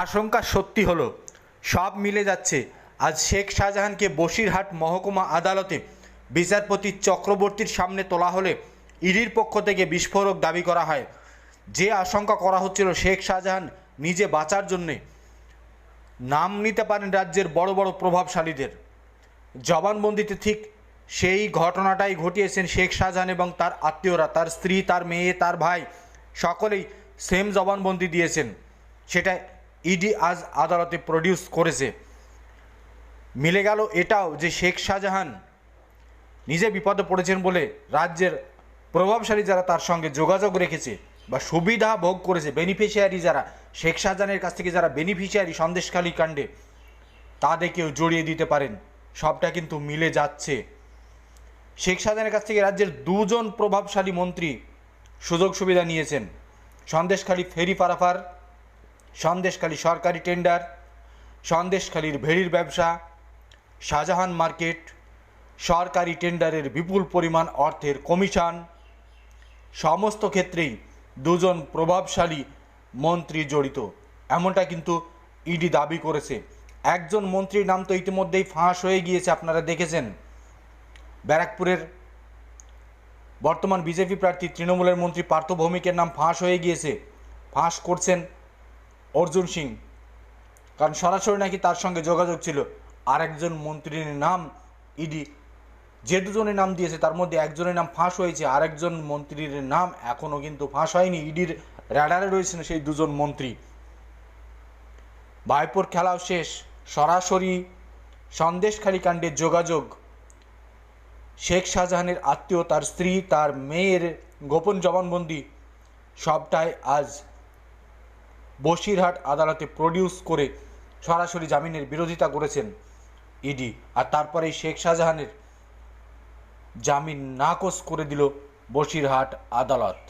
আশঙ্কা সত্যি হলো, সব মিলে যাচ্ছে। আজ শেখ শাহজাহানকে বসিরহাট মহকুমা আদালতে বিচারপতি চক্রবর্তীর সামনে তোলা হলে ইডির পক্ষ থেকে বিস্ফোরক দাবি করা হয়। যে আশঙ্কা করা হচ্ছিল শেখ শাহজাহান নিজে বাঁচার জন্যে, নাম নিতে পারেন রাজ্যের বড় বড় প্রভাবশালীদের। জবানবন্দিতে ঠিক সেই ঘটনাটাই ঘটিয়েছেন শেখ শাহজাহান এবং তার আত্মীয়রা, তার স্ত্রী, তার মেয়ে, তার ভাই, সকলেই সেম জবানবন্দি দিয়েছেন। সেটা ইডি আজ আদালতে প্রডিউস করেছে। মিলে গেল এটাও যে শেখ শাহজাহান নিজে বিপদে পড়েছেন বলে রাজ্যের প্রভাবশালী যারা তার সঙ্গে যোগাযোগ রেখেছে বা সুবিধা ভোগ করেছে বেনিফিশিয়ারি যারা, শেখ শাহজাহানের কাছ থেকে যারা বেনিফিশিয়ারি সন্দেশখালী কাণ্ডে তাদেরকেও জড়িয়ে দিতে পারেন। সবটা কিন্তু মিলে যাচ্ছে। শেখ শাহজাহানের কাছ থেকে রাজ্যের দুজন প্রভাবশালী মন্ত্রী সুযোগ সুবিধা নিয়েছেন। সন্দেশখালী ফেরি পারাফার সন্দেশখালী সরকারি টেন্ডার, সন্দেশখালীর ভেড়ির ব্যবসা, শাহজাহান মার্কেট, সরকারি টেন্ডারের বিপুল পরিমাণ অর্থের কমিশন। সমস্ত ক্ষেত্রেই দুজন প্রভাবশালী মন্ত্রী জড়িত। এমনটা কিন্তু ইডি দাবি করেছে। একজন মন্ত্রীর নাম তো ইতিমধ্যেই ফাঁস হয়ে গিয়েছে, আপনারা দেখেছেন। ব্যারাকপুরের বর্তমান বিজেপি প্রার্থী তৃণমূলের মন্ত্রী পার্থ ভৌমিকের নাম ফাঁস হয়ে গিয়েছে। ফাঁস করছেন অর্জুন সিং। কারণ সরাসরি নাকি তার সঙ্গে যোগাযোগ ছিল। আরেকজন মন্ত্রীর নাম ইডি। যে দুজনের নাম দিয়েছে, তার মধ্যে একজনের নাম ফাঁস হয়েছে, আরেকজন মন্ত্রীর নাম এখনও কিন্তু ফাঁস হয়নি। ইডির র্যাডারে রয়েছেন সেই দুজন মন্ত্রী। ভাইপোর খেলাও শেষ। সরাসরি সন্দেশখালী কাণ্ডের যোগাযোগ। শেখ শাহজাহানের আত্মীয়, তার স্ত্রী, তার মেয়ের গোপন জবানবন্দি। সবটাই আজ বসিরহাট আদালতে প্রডিউস করে সরাসরি জামিনের বিরোধিতা করেছেন ইডি। আর তারপরেই শেখ শাহজাহানের জামিন নাকচ করে দিল বসিরহাট আদালত।